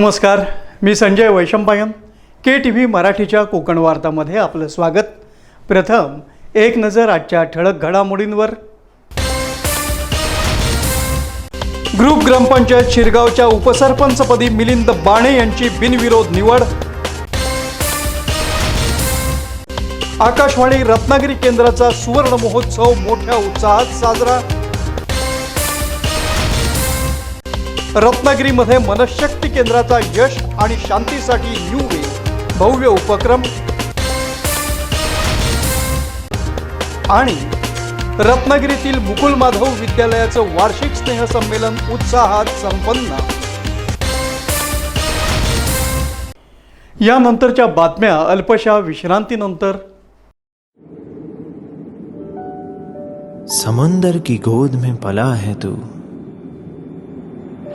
नमस्कार मी Sanjay Vaishampayan K T V मराठीच्या कोकण वार्तामध्ये आपलं स्वागत. प्रथम एक नजर आजच्या ठळक घडामोडींवर. ग्रुप ग्रामपंचायत शिरगावच्या उपसरपंचपदी मिलिंद बाणे यांची बिनविरोध निवड. आकाशवाणी रत्नागिरी केंद्राचा सुवर्ण महोत्सव मोठ्या उत्साहात साजरा. रत्नागिरीमध्ये मनशक्ती केंद्राचा यश आणि शांतीसाठी न्यू वे भव्य उपक्रम. आणि रत्नागिरीतील मुकुल माधव विद्यालयाचं वार्षिक स्नेहसंमेलन उत्साहात संपन्न. यानंतरच्या बातम्या अल्पशा विश्रांतीनंतर. समंदर की गोद में पला है तू.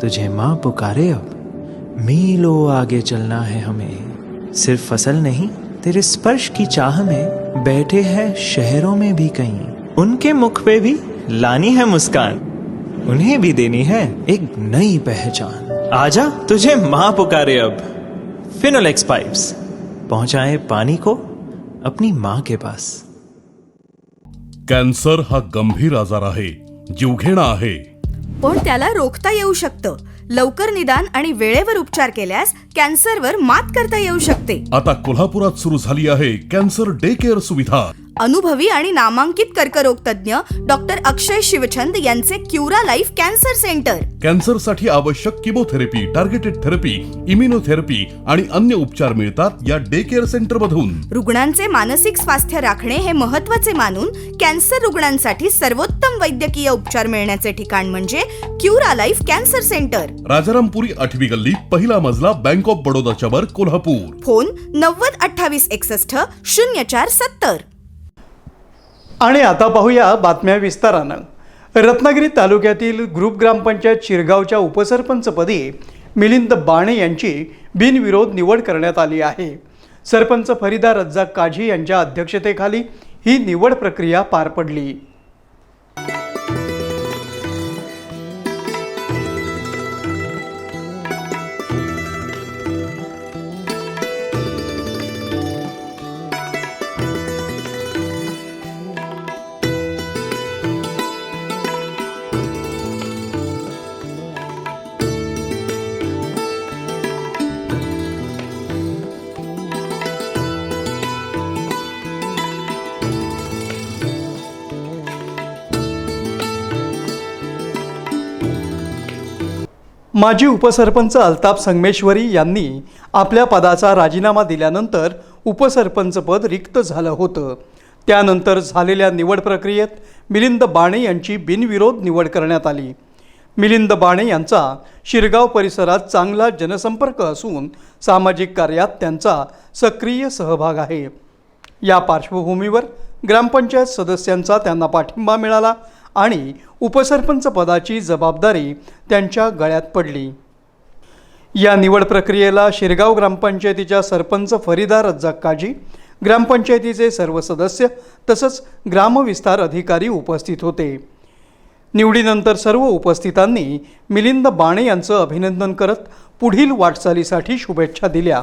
तुझे माँ पुकारे अब। मीलों आगे चलना है हमें। सिर्फ़ फ़सल नहीं, तेरे स्पर्श की चाह में बैठे हैं शहरों में भी कहीं। उनके मुख पे भी लानी है मुस्कान। उन्हें भी देनी है एक नई पहचान। आजा, तुझे माँ पुकारे अब। फिनोलेक्स पाइप्स पहुँचाए पानी को अपनी माँ के पास। कॅन्सर हा गंभीर आजार आहे, जीवघेणा आहे। पण त्याला रोखता येऊ शकतं. लवकर निदान आणि वेळेवर उपचार केल्यास कॅन्सरवर मात करता येऊ शकते. आता कोल्हापुरात सुरू झाली आहे कॅन्सर डे केअर सुविधा. अनुभवी आणि नामांकित कर्करोग तज्ज्ञ डॉक्टर अक्षय शिवचंद यांचे क्युरा लाईफ कॅन्सर सेंटर. कॅन्सरसाठी आवश्यक किमोथेरपी टार्गेटेड थेरपी इम्युनोथेरपी आणि अन्य उपचार मिळतात या डे केअर सेंटर मधून रुग्णांचे मानसिक स्वास्थ्य राखणे हे महत्त्वाचे मानून कॅन्सर रुग्णांसाठी सर्वोत्तम वैद्यकीय उपचार मिळण्याचे ठिकाण म्हणजे Cura Life cancer centre. Rajarampuri आठवी गल्ली पहिला मजला बँक ऑफ बडोदाच्या वर कोल्हापूर. फोन नव्वद अठ्ठावीस एकसष्ट शून्य चार सत्तर. आणि आता पाहूया बातम्या विस्तारानं. रत्नागिरी तालुक्यातील ग्रुप ग्रामपंचायत शिरगावच्या उपसरपंचपदी मिलिंद बाणे यांची बिनविरोध निवड करण्यात आली आहे. सरपंच फरीदा रज्जाक काझी यांच्या अध्यक्षतेखाली ही निवड प्रक्रिया पार पडली. माजी उपसरपंच अल्ताफ संगमेश्वरी यांनी आपल्या पदाचा राजीनामा दिल्यानंतर उपसरपंचपद रिक्त झालं होतं. त्यानंतर झालेल्या निवड प्रक्रियेत मिलिंद बाणे यांची बिनविरोध निवड करण्यात आली. मिलिंद बाणे यांचा शिरगाव परिसरात चांगला जनसंपर्क असून सामाजिक कार्यात त्यांचा सक्रिय सहभाग आहे. या पार्श्वभूमीवर ग्रामपंचायत सदस्यांचा त्यांना पाठिंबा मिळाला. आणि उपसरपंच पदाची जबाबदारी त्यांच्या गळ्यात पडली. या निवड प्रक्रियेला शिरगाव ग्रामपंचायतीच्या सरपंच फरीदा रज्जाक काजी ग्रामपंचायतीचे सर्व सदस्य तसंच ग्रामविस्तार अधिकारी उपस्थित होते. निवडीनंतर सर्व उपस्थितांनी मिलिंद बाणे यांचं अभिनंदन करत पुढील वाटचालीसाठी शुभेच्छा दिल्या.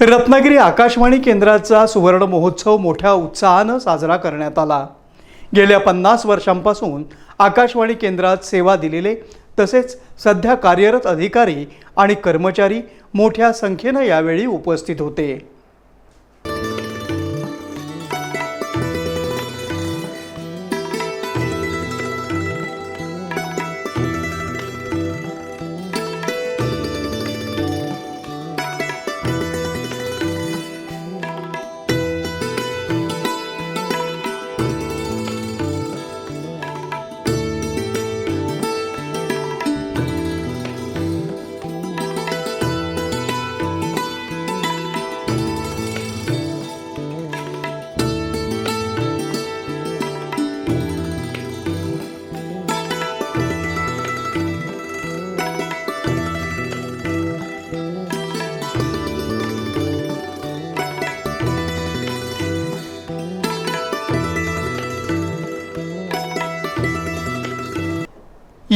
रत्नागिरी आकाशवाणी केंद्राचा सुवर्ण महोत्सव मोठ्या उत्साहानं साजरा करण्यात आला. गेल्या पन्नास वर्षांपासून आकाशवाणी केंद्रात सेवा दिलेले तसेच सध्या कार्यरत अधिकारी आणि कर्मचारी मोठ्या संख्येनं यावेळी उपस्थित होते.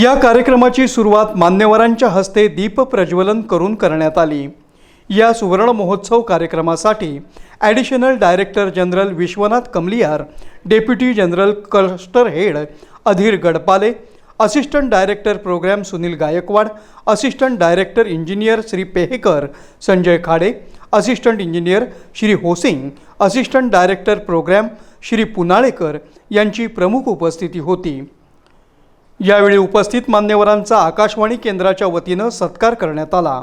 या कार्यक्रमाची सुरुवात मान्यवरांच्या हस्ते दीप प्रज्वलन करून करण्यात आली. या सुवर्ण महोत्सव कार्यक्रमासाठी additional director general Vishwanath Kamaliyar deputy general cluster head Adhir Gadpale assistant director programme Sunil Gaikwad assistant director engineer Shri Pehekar Sanjay Khade assistant engineer Shri Hosing assistant director programme Shri Punalekar यांची प्रमुख उपस्थिती होती. यावेळी उपस्थित मान्यवरांचा आकाशवाणी केंद्राच्या वतीनं सत्कार करण्यात आला.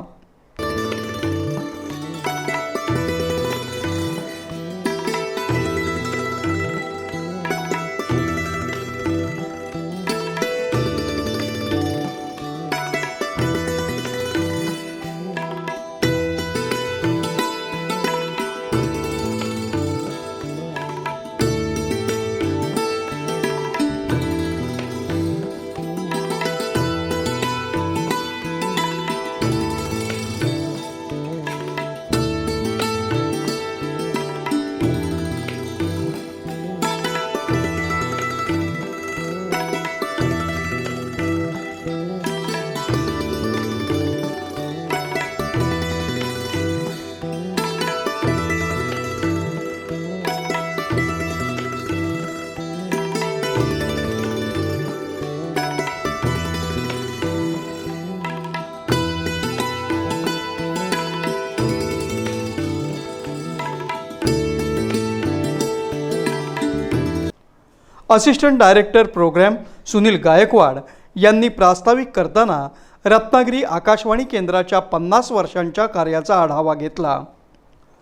Assistant director programme Sunil Gaikwad यांनी प्रास्ताविक करताना रत्नागिरी आकाशवाणी केंद्राच्या पन्नास वर्षांच्या कार्याचा आढावा घेतला.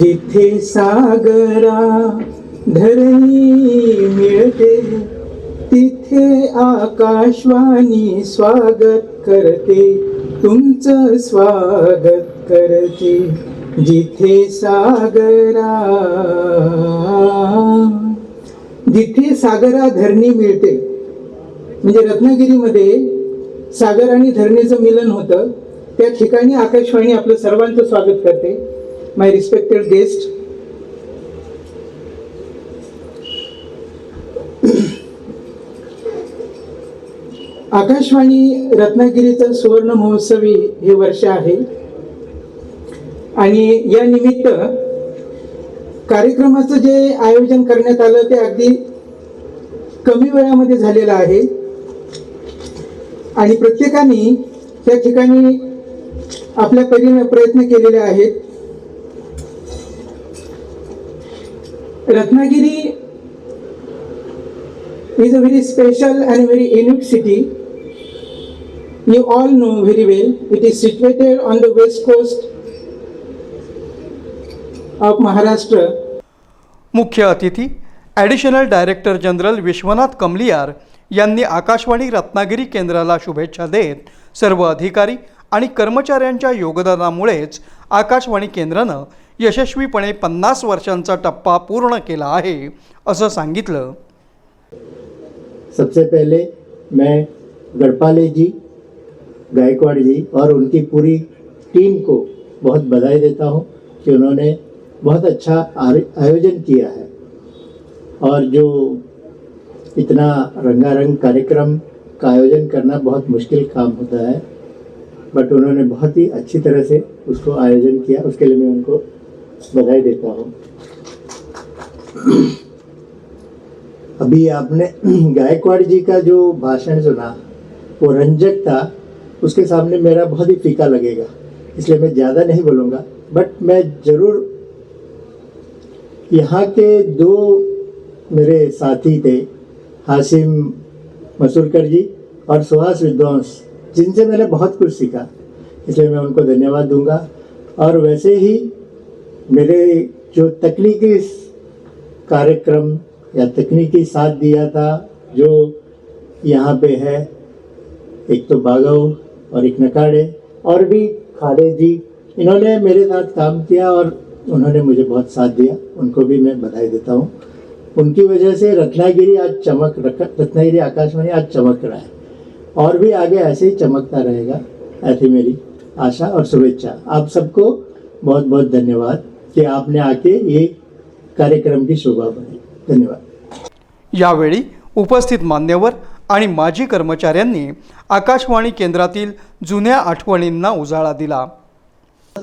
जिथे सागरा धरणी मिळते तिथे आकाशवाणी स्वागत करते. तुमचं स्वागत करते. जिथे सागरा जिथे सागरा धरणी मिळते म्हणजे रत्नागिरीमध्ये सागर आणि धरणीचं मिलन होतं त्या ठिकाणी आकाशवाणी आपलं सर्वांचं स्वागत करते. माय रिस्पेक्टेड गेस्ट आकाशवाणी रत्नागिरीचा सुवर्ण महोत्सवी हे वर्ष आहे. आणि या निमित्त कार्यक्रमाचं जे आयोजन करण्यात आलं ते अगदी कमी वेळामध्ये झालेलं आहे. आणि प्रत्येकाने त्या ठिकाणी आपल्या परीने प्रयत्न केलेले आहेत. Ratnagiri is a very special and very unique city you all know very well it is situated on the west coast of Maharashtra. मुख्य अतिथी additional director general Vishwanath Kamaliyar यांनी आकाशवाणी रत्नागिरी केंद्राला शुभेच्छा देत सर्व अधिकारी आणि कर्मचाऱ्यांच्या योगदानामुळेच आकाशवाणी केंद्रानं यशस्वीपणे पन्नास वर्षांचा टप्पा पूर्ण केला आहे असं सांगितलं सबसे पहले मैं गढ़पाले जी गायकवाड़ जी और उनकी पूरी टीम को बहुत बधाई देता हूं कि उन्होंने बहुत अच्छा आयोजन किया है। और जो इतना रंगारंग कार्यक्रम का आयोजन करना बहुत मुश्किल काम होता है बट उन्होंने बहुत ही अच्छी तरह से उसको आयोजन किया। उसके लिए मैं उनको बधाई देता हूँ। अभी आपने गायकवाड़ जी का जो भाषण सुना, वो रंजक था। उसके सामने मेरा बहुत ही फीका लगेगा, इसलिए मैं ज़्यादा नहीं बोलूँगा बट मैं ज़रूर यहाँ के दो मेरे साथी थे, हाशिम मसूरकर जी और सुहास विद्वांस, जिनसे मैंने बहुत कुछ सीखा। इसलिए मैं उनको धन्यवाद दूँगा। और वैसे ही मेरे जो तकनीकी कार्यक्रम या तकनीकी साथ दिया था, जो यहाँ पे है, एक तो बागव और एक नकाड़े और भी खाड़े जी, इन्होंने मेरे साथ काम किया और उन्होंने मुझे बहुत साथ दिया उनको भी मैं बधाई देता हूँ। उनकी वजह से रत्नागिरी आज चमक रत्नागिरी आकाशवाणी आज चमक रहा है। और भी आगे ऐसे ही चमकता रहेगा ऐसी मेरी आशा और शुभेच्छा। आप सबको बहुत बहुत धन्यवाद कि आपने आके ये कार्यक्रम की शोभा बनी धन्यवाद। यावेळी उपस्थित मान्यवर आणि माजी कर्मचाऱ्यांनी आकाशवाणी केंद्रातील जुन्या आठवणींना उजाळा दिला.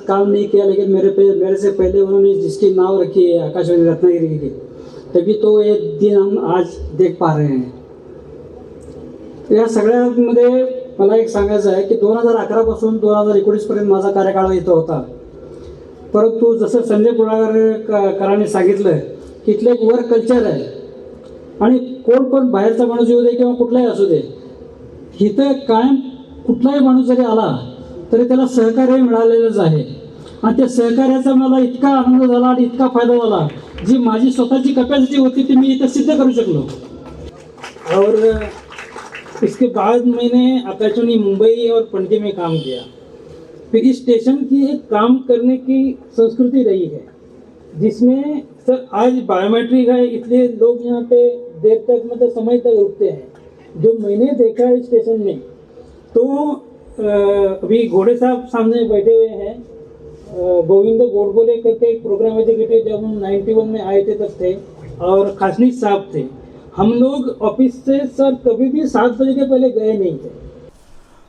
काम नहीं किया लेकिन मेरे पे मेरे से पहले उन्होंने जिसकी नाव रखी है आकाशवाणी रत्नागिरी की तभी तो ये दिन हम आज देख पा रहे हैं। या सगळ्यामध्ये मला एक सांगायचं आहे की दोन हजार अकरापासून दोन हजार एकोणीसपर्यंत माझा कार्यकाळ इथं होता. परंतु जसं संजय पुळाकर कराने सांगितलं की इथलं एक वर कल्चर आहे. आणि कोण पण बाहेरचा माणूस येऊ दे किंवा कुठलाही असू दे इथं कायम कुठलाही माणूस जरी आला तरी त्याला सहकार्य मिळालेलंच आहे. आणि त्या सहकार्याचा मला इतका आनंद झाला आणि इतका फायदा झाला जी माझी स्वतःची कपॅसिटी होती ती मी इथं सिद्ध करू शकलो. और इसके बाद मैंने आकाशवाणी मुंबई और पणजी में काम किया. क्योंकि स्टेशन की एक काम करने की संस्कृति रही है जिसमें सर आज बायोमेट्रिक है इसलिए लोग यहाँ पे देर तक मतलब समय तक रुकते हैं। जो मैंने देखा है स्टेशन में तो अभी घोड़े साहब सामने बैठे हुए हैं। गोविंद गोडबोले करके एक प्रोग्राम एग्जीक्यूटिव जब हम 91 में आए थे तब थे और खासनी साहब थे। हम लोग ऑफिस से सर कभी भी सात बजे के पहले गए नहीं थे।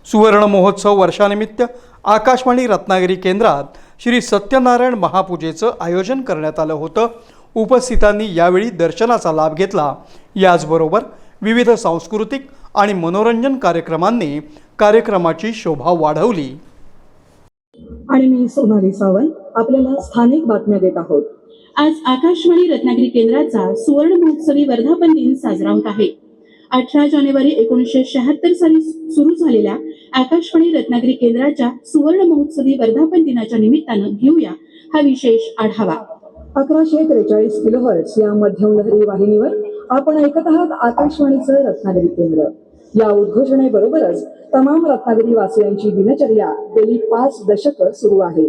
सुवर्ण महोत्सव वर्षानिमित्त आकाशवाणी रत्नागिरी केंद्रात श्री सत्यनारायण महापूजेचं आयोजन करण्यात आलं होतं. उपस्थितांनी यावेळी दर्शनाचा लाभ घेतला. याचबरोबर विविध सांस्कृतिक आणि मनोरंजन कार्यक्रमांनी कार्यक्रमाची शोभा वाढवली. आणि मी सोनाली सावंत आपल्याला स्थानिक बातम्या देत आहोत. आज आकाशवाणी रत्नागिरी केंद्राचा सुवर्ण महोत्सवी वर्धापन दिन साजरा होत आहे. अठरा जानेवारी एकोणीसशे शहात्तर साली सुरू झालेल्या आकाशवाणी रत्नागिरी केंद्राच्या सुवर्ण महोत्सवी वर्धापन दिनाच्या निमित्तानं घेऊया हा विशेष आढावा. अकराशे त्रेचाळीस किलोहर्ट्स या मध्यम लहरी वाहिनीवर आपण ऐकत आहात आकाशवाणीचं रत्नागिरी केंद्र. या उद्घोषणेबरोबरच तमाम रत्नागिरी वासियांची दिनचर्या गेली पाच दशकं सुरू आहे.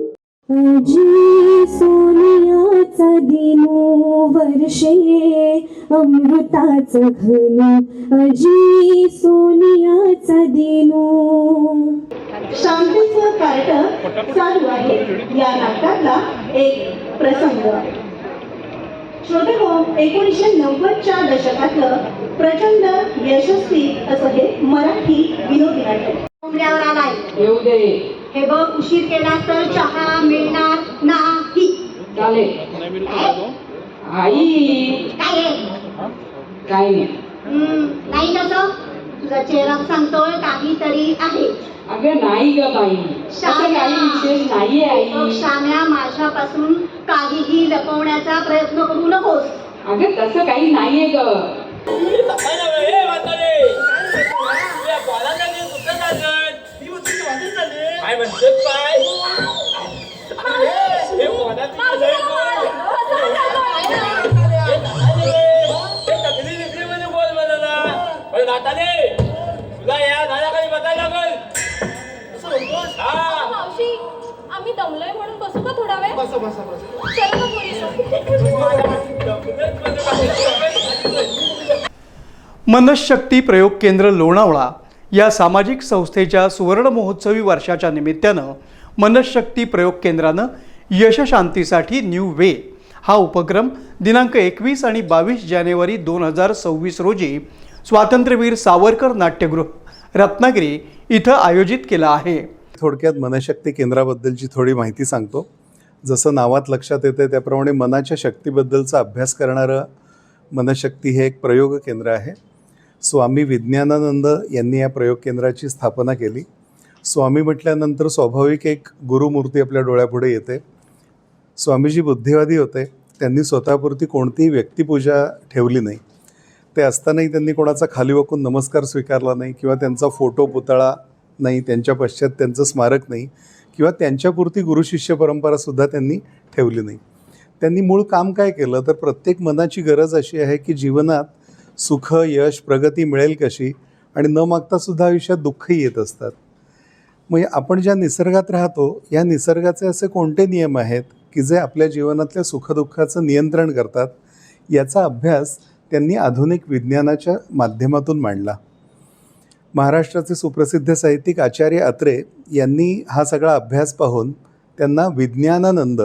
जी सोनियाचा दिनो वर्षे अमृताच घन अजी सोनियाचा दिनो शांतीचं कार्ट चालू आहे. या नाटकातला एक प्रसंग. श्रोते हो एकोणीसशे नव्वदच्या दशकातलं प्रचंड यशस्वी असं हे मराठी विनोदी नाटक. उमऱ्यावर आलाय. येऊ दे. हे बघ उशीर केला तर चहा मिळणार नाही. चालेल. आई. काय आहे? काय नाही. हम्म, नाही कसं तुझा चेहरा सांगतोय काहीतरी आहे. अगं नाही ग बाई. शाम्या, बघ, शाम्या माझ्यापासून काहीही लपवण्याचा प्रयत्न करू नकोस. अगं तसं काही नाहीये ग. मावशी आम्ही दमलोय म्हणून बसू का थोडा वेळ? बस बस चल मनशक्ती प्रयोग केंद्र लोणावळा या सामाजिक संस्थेच्या सुवर्ण महोत्सवी वर्षाच्या निमित्तानं मनशक्ती प्रयोग केंद्रानं यशशांतीसाठी न्यू वे हा उपक्रम दिनांक एकवीस आणि बावीस जानेवारी दोन हजार सव्वीस रोजी स्वातंत्र्यवीर सावरकर नाट्यगृह रत्नागिरी इथं आयोजित केला आहे. थोडक्यात मनशक्ती केंद्राबद्दलची थोडी माहिती सांगतो. जसं नावात लक्षात येते त्याप्रमाणे मनाच्या शक्तीबद्दलचा अभ्यास करणारं मनशक्ती हे एक प्रयोग केंद्र आहे. स्वामी विज्ञानानंद यांनी या प्रयोग केंद्राची स्थापना केली. स्वामी म्हटल्यानंतर स्वाभाविक एक गुरुमूर्ती आपल्या डोळ्यापुढे येते. स्वामीजी बुद्धिवादी होते. त्यांनी स्वतःपुरती कोणतीही व्यक्तिपूजा ठेवली नाही. ते असतानाही त्यांनी कोणाचा खाली वाकून नमस्कार स्वीकारला नाही किंवा त्यांचा फोटो पुतळा नाही त्यांच्या पश्चात त्यांचं स्मारक नाही किंवा त्यांच्यापुरती गुरुशिष्य परंपरासुद्धा त्यांनी ठेवली नाही. त्यांनी मूळ काम काय केलं? तर प्रत्येक मनाची गरज अशी आहे की जीवनात सुख यश प्रगती मिळेल कशी आणि न मागतासुद्धा आयुष्यात दुःखही येत असतात. मग आपण ज्या निसर्गात राहतो या निसर्गाचे असे कोणते नियम आहेत की जे आपल्या जीवनातल्या सुखदुःखाचं नियंत्रण करतात? याचा अभ्यास त्यांनी आधुनिक विज्ञानाच्या माध्यमातून मांडला. महाराष्ट्राचे सुप्रसिद्ध साहित्यिक आचार्य अत्रे यांनी हा सगळा अभ्यास पाहून त्यांना विज्ञानानंद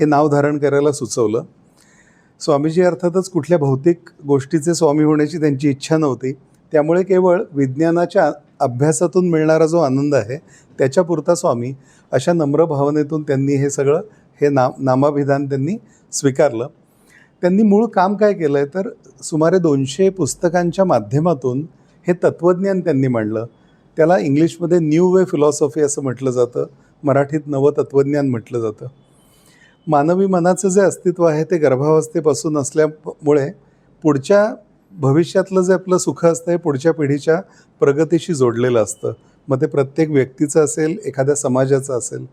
हे नाव धारण करायला सुचवलं. स्वामीजी अर्थातच कुठल्या भौतिक गोष्टीचे स्वामी होण्याची त्यांची इच्छा नव्हती. त्यामुळे केवळ विज्ञानाच्या अभ्यासातून मिळणारा जो आनंद आहे त्याच्यापुरता स्वामी अशा नम्र भावनेतून त्यांनी हे सगळं हे नाम नामाभिधान त्यांनी स्वीकारलं. त्यांनी मूळ काम काय केलं आहे तर सुमारे दोनशे पुस्तकांच्या माध्यमातून हे तत्त्वज्ञान त्यांनी मांडलं. त्याला इंग्लिशमध्ये न्यू वे फिलॉसॉफी असं म्हटलं जातं. मराठीत नवं तत्त्वज्ञान म्हटलं जातं. मानवी मनाचं जे अस्तित्व आहे ते गर्भावस्थेपासून असल्यामुळे पुढच्या भविष्यातलं जे आपलं सुख असतं हे पुढच्या पिढीच्या प्रगतीशी जोडलेलं असतं. मग ते प्रत्येक व्यक्तीचं असेल एखाद्या समाजाचं असेल.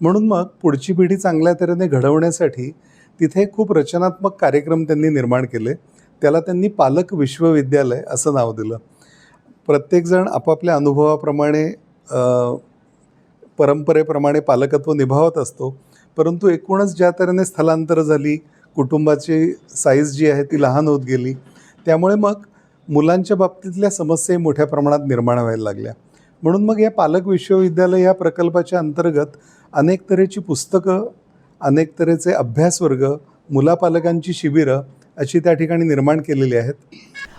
म्हणून मग पुढची पिढी चांगल्या तऱ्हेने घडवण्यासाठी तिथे खूप रचनात्मक कार्यक्रम त्यांनी निर्माण केले. त्याला त्यांनी पालक विश्वविद्यालय असं नाव दिलं. प्रत्येकजण आपापल्या अनुभवाप्रमाणे परंपरेप्रमाणे पालकत्व निभावत असतो. परंतु एकूणच ज्या तऱ्हेने स्थलांतर झाली कुटुंबाची साईज जी आहे ती लहान होत गेली त्यामुळे मग मुलांच्या बाबतीतल्या समस्याही मोठ्या प्रमाणात निर्माण व्हायला लागल्या. म्हणून मग या पालक विश्वविद्यालय या प्रकल्पाच्या अंतर्गत अनेक तऱ्हेची पुस्तकं अनेक तऱ्हेचे अभ्यासवर्ग मुलापालकांची शिबिरं अशी त्या ठिकाणी निर्माण केलेली आहेत.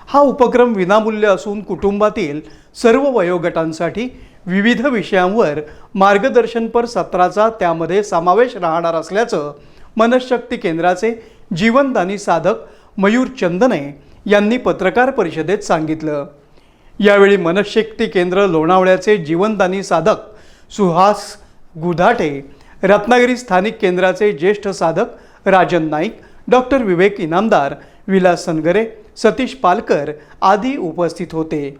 हा उपक्रम विनामूल्य असून कुटुंबातील सर्व वयोगटांसाठी विविध विषयांवर मार्गदर्शनपर सत्राचा त्यामध्ये समावेश राहणार असल्याचं मनशक्ती केंद्राचे जीवनदानी साधक मयूर चंदने यांनी पत्रकार परिषदेत सांगितलं. यावेळी मनशक्ती केंद्र लोणावळ्याचे जीवनदानी साधक सुहास गुधाटे रत्नागिरी स्थानिक केंद्राचे ज्येष्ठ साधक राजन नाईक डॉक्टर विवेक इनामदार विलास सनगरे सतीश पालकर आदी उपस्थित होते.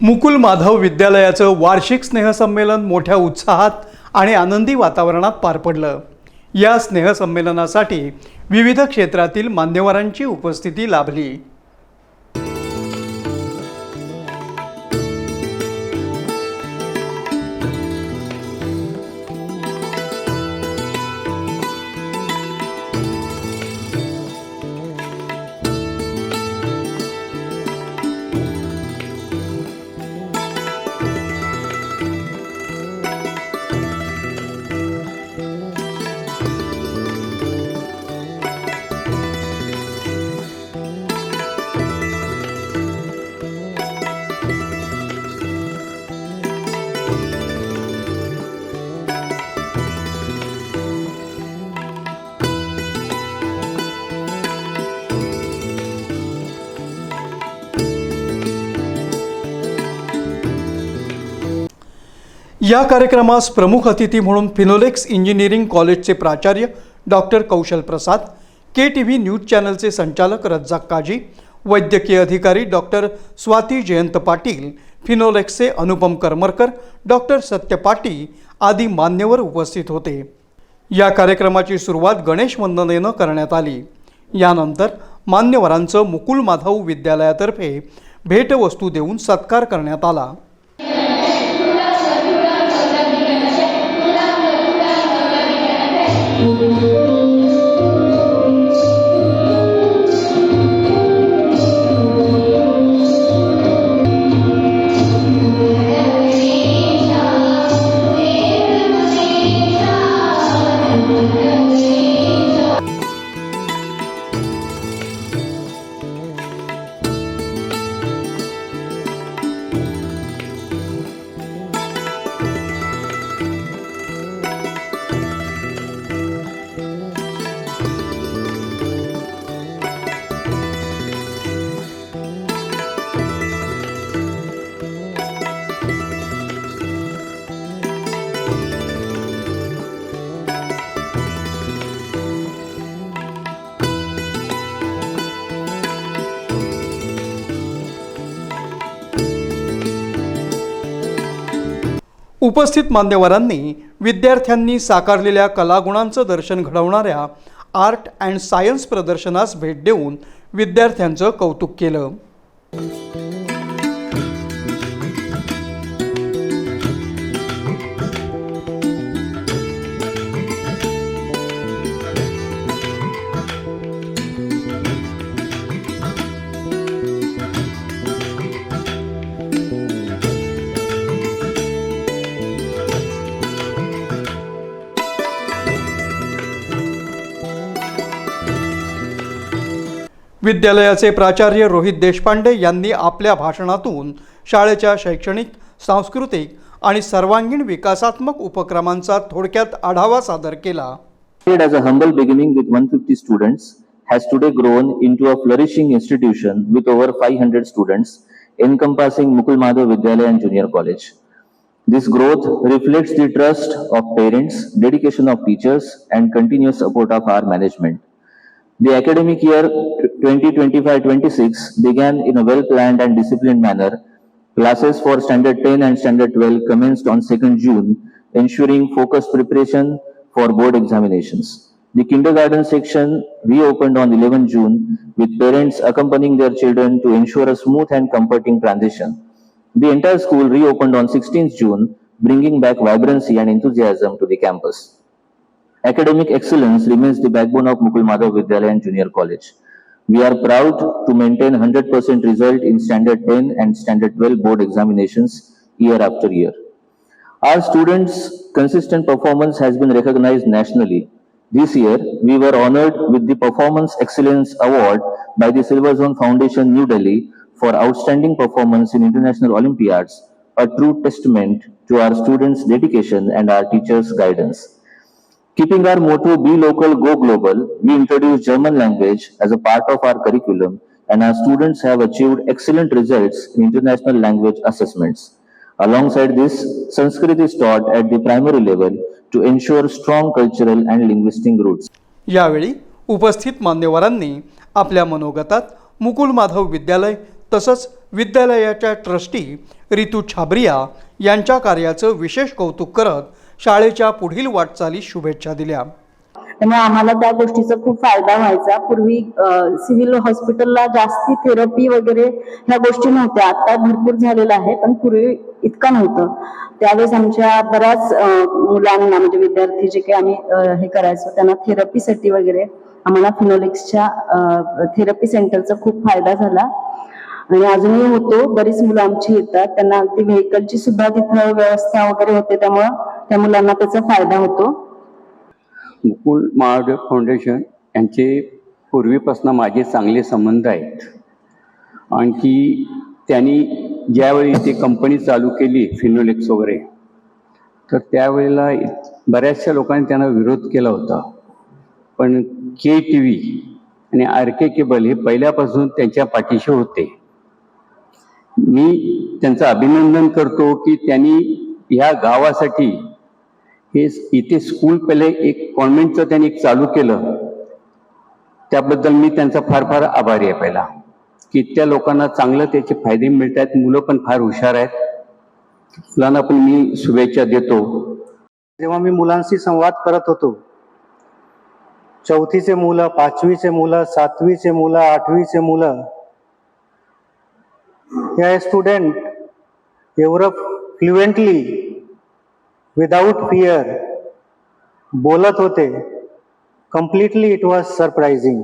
मुकुल माधव विद्यालयाचं वार्षिक स्नेहसंमेलन मोठ्या उत्साहात आणि आनंदी वातावरणात पार पडलं. या स्नेहसंमेलनासाठी विविध क्षेत्रातील मान्यवरांची उपस्थिती लाभली. या कार्यक्रमास प्रमुख अतिथी म्हणून फिनोलेक्स इंजिनिअरिंग कॉलेजचे प्राचार्य doctor Kaushal Prasad K T V news चॅनलचे संचालक रज्जाक काजी वैद्यकीय अधिकारी डॉक्टर स्वाती जयंत पाटील फिनोलेक्सचे अनुपम करमरकर डॉक्टर सत्य पाटी आदी मान्यवर उपस्थित होते. या कार्यक्रमाची सुरुवात गणेश वंदनेनं करण्यात आली. यानंतर मान्यवरांचं मुकुल माधव विद्यालयातर्फे भेटवस्तू देऊन सत्कार करण्यात आला. उपस्थित मान्यवरांनी विद्यार्थ्यांनी साकारलेल्या कलागुणांचं दर्शन घडवणाऱ्या आर्ट अँड सायन्स प्रदर्शनास भेट देऊन विद्यार्थ्यांचं कौतुक केलं. विद्यालयाचे प्राचार्य रोहित देशपांडे यांनी आपल्या भाषणातून शाळेच्या शैक्षणिक सांस्कृतिक आणि सर्वांगीण विकासात्मक उपक्रमांचा थोडक्यात आढावा सादर केला Started as a humble beginning with 150 students, has today grown into a flourishing institution with over 500 students, encompassing Mukul Madhav Vidyalaya and Junior College. This growth reflects the trust of parents, dedication of teachers, and continuous support of our management. The academic year 2025-26 began in a well-planned and disciplined manner. Classes for Standard 10 and Standard 12 commenced on 2nd June, ensuring focused preparation for board examinations. The kindergarten section reopened on 11 June, with parents accompanying their children to ensure a smooth and comforting transition. The entire school reopened on 16th June, bringing back vibrancy and enthusiasm to the campus. Academic excellence remains the backbone of Mukul Madhav Vidyalaya and Junior College. We are proud to maintain 100% result in Standard 10 and Standard 12 board examinations year after year. Our students' consistent performance has been recognized nationally. This year, we were honored with the Performance Excellence Award by the Silver Zone Foundation, New Delhi, for outstanding performance in international Olympiads, a true testament to our students' dedication and our teachers' guidance. Keeping our motto Be Local, Go Global, we introduced German language as a part of our curriculum and our students have achieved excellent results in international language assessments. Alongside this, Sanskrit is taught at the primary level to ensure strong cultural and linguistic roots. यावेळी उपस्थित मान्यवरांनी आपल्या मनोगतात मुकुल माधव विद्यालय तसंच विद्यालयाच्या trustee Ritu Chhabria यांच्या कार्याचं विशेष कौतुक करत शाळेच्या पुढील वाटचाली शुभेच्छा दिल्या. त्यामुळे आम्हाला त्या गोष्टीचा खूप फायदा व्हायचा. पूर्वी सिव्हिल हॉस्पिटलला जास्ती थेरपी वगैरे ह्या गोष्टी नव्हत्या. आता भरपूर झालेलं आहे पण पूर्वी इतकं नव्हतं. त्यावेळेस आमच्या बऱ्याच मुलांना म्हणजे विद्यार्थी जे काही आम्ही हे करायचो त्यांना थेरपीसाठी वगैरे आम्हाला फिनोलेक्सच्या थेरपी सेंटरचा खूप फायदा झाला. आणि अजूनही होतो. बरीच मुलं आमची येतात. त्यांना अगदी व्हेकलची सुद्धा तिथं व्यवस्था वगैरे होते. त्यामुळं त्या मुलांना त्याचा फायदा होतो. मुकुल महादेव फाउंडेशन यांचे पूर्वीपासून माझे चांगले संबंध आहेत. आणखी त्यांनी ज्यावेळी ती कंपनी चालू केली फिनोलेक्स वगैरे तर त्यावेळेला बऱ्याचशा लोकांनी त्यांना विरोध केला होता. पण के टी व्ही आणि आर के केबल हे पहिल्यापासून त्यांच्या पाठीशी होते. मी त्यांचं अभिनंदन करतो की त्यांनी ह्या गावासाठी हे इथे स्कूल पहिले एक कॉन्व्हेंटचं त्यांनी चालू केलं. त्याबद्दल मी त्यांचा फार फार आभारी आहे पहिला. की त्या लोकांना चांगलं त्याचे फायदे मिळत आहेत मुलं पण फार हुशार आहेत. मुलांना पण मी शुभेच्छा देतो. जेव्हा मी मुलांशी संवाद करत होतो चौथीचे मुलं पाचवीचे मुलं सातवीचे मुलं आठवीचे मुलं हे स्टुडंट एवढं फ्लुएंटली विदाऊट फिअर बोलत होते. कम्प्लिटली इट वॉज सरप्राइझिंग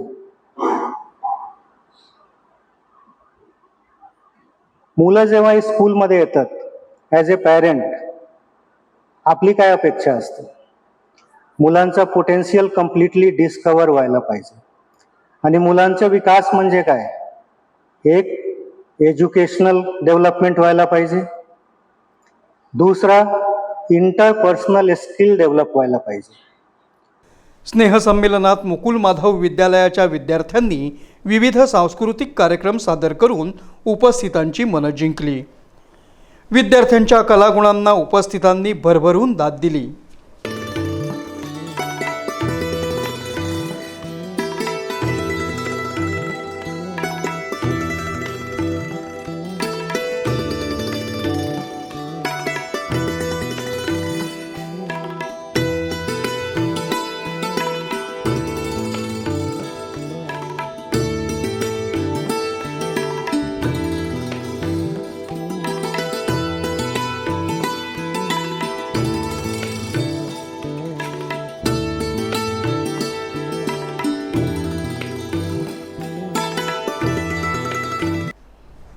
मुलं जेव्हा स्कूलमध्ये येतात ॲज ए पॅरेंट आपली काय अपेक्षा असते? मुलांचा पोटेन्शियल कम्प्लिटली डिस्कवर व्हायला पाहिजे. आणि मुलांचा विकास म्हणजे काय? एक एज्युकेशनल डेव्हलपमेंट व्हायला पाहिजे. दुसरा इंटरपर्सनल स्किल डेव्हलप व्हायला पाहिजे. स्नेहसंमेलनात मुकुल माधव विद्यालयाच्या विद्यार्थ्यांनी विविध सांस्कृतिक कार्यक्रम सादर करून उपस्थितांची मनं जिंकली. विद्यार्थ्यांच्या कलागुणांना उपस्थितांनी भरभरून दाद दिली.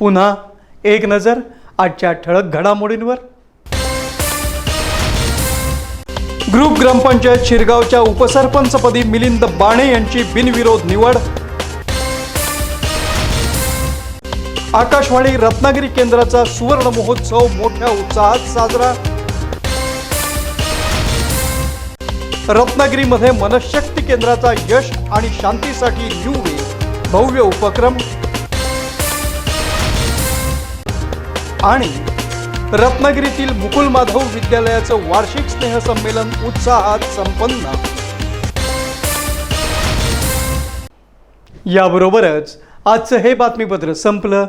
पुन्हा एक नजर आजच्या ठळक घडामोडींवर. ग्रुप ग्रामपंचायत शिरगावच्या उपसरपंचपदी मिलिंद बाणे यांची बिनविरोध निवड. आकाशवाणी रत्नागिरी केंद्राचा सुवर्ण महोत्सव मोठ्या उत्साहात साजरा. रत्नागिरीमध्ये मनशक्ती केंद्राचा यश आणि शांतीसाठी न्यू वे भव्य उपक्रम. आणि रत्नागिरीतील मुकुल माधव विद्यालयाचं वार्षिक स्नेहसंमेलन उत्साहात संपन्न. याबरोबरच आजचं हे बातमीपत्र संपलं.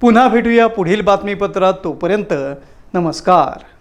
पुन्हा भेटूया पुढील बातमीपत्रात तोपर्यंत नमस्कार.